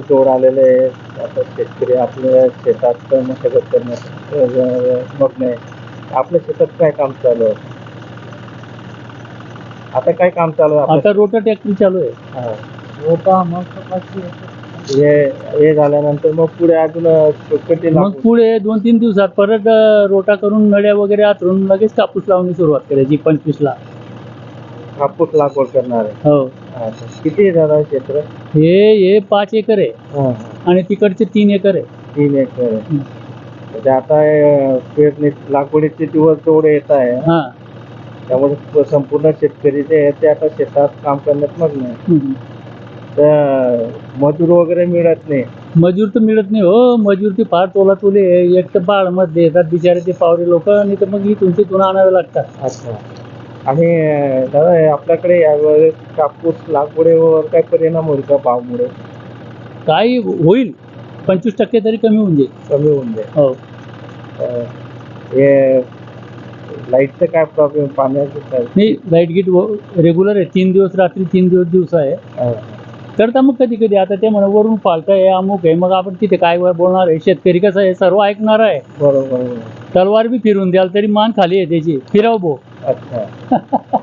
जोड आलेले आता शेतकरी आपल्या शेतात मशागत करण्यात अ, मग्न आहे. आपल्या शेतात काय काम चालू आहे? आता काय काम चालू आहे आता रोटर ट्रॅक्टर चालू आहे. हा. हे हे झाल्यानंतर मग पुढे अजून मग पुढे दोन तीन दिवसात परत अं, रोटा करून नळ्या वगैरे आतरून लगेच कापूस लावणी सुरुवात करायची पंचवीस ला कापूस लागवड करणार. आहे हो. किती दादा क्षेत्र? हे हे पाच एकर आहे. हा, हा. आणि तिकडचे तीन एकर आहे. तीन एकर आहे. म्हणजे आता अ, पेरणी लागवडीचे दिवस जेवढे येत आहे. हा. त्यामुळे संपूर्ण शेतकरी जे आहे ते आता शेतात काम करण्यात मग्न आहे हम्म. तर मजूर वगैरे मिळत नाही. मजूर तर मिळत नाही हो. मजूर ते फार तोला तोले आहे. एक तर बाळमध्ये येतात बिचारे ते पावरे लोक आणि तर मग इथून तिथून आणावे लागतात. अच्छा. आणि दादा आपल्याकडे यावेळेस कापूस लागवडीवर काय परिणाम होईल का भावमुळे? काही होईल? पंचवीस टक्के तरी कमी होऊन जाईल. कमी होऊन जाईल. हो. अ, हे लाईटचं काय प्रॉब्लेम पाण्याचं काय? नाही लाइट गीट रेग्युलर आहे. तीन दिवस रात्री तीन दिवस दिवस आहे. अ, करता मग कधी कधी आता ते म्हणा वरून फालत आहे अमुक आहे. मग आपण तिथे काय बोलणार आहे? शेतकरी कसं आहे? सर्व ऐकणार आहे. बरोबर बरोबर. तलवार बी फिरून द्याल तरी मान खाली आहे त्याची. फिराव भो. अच्छा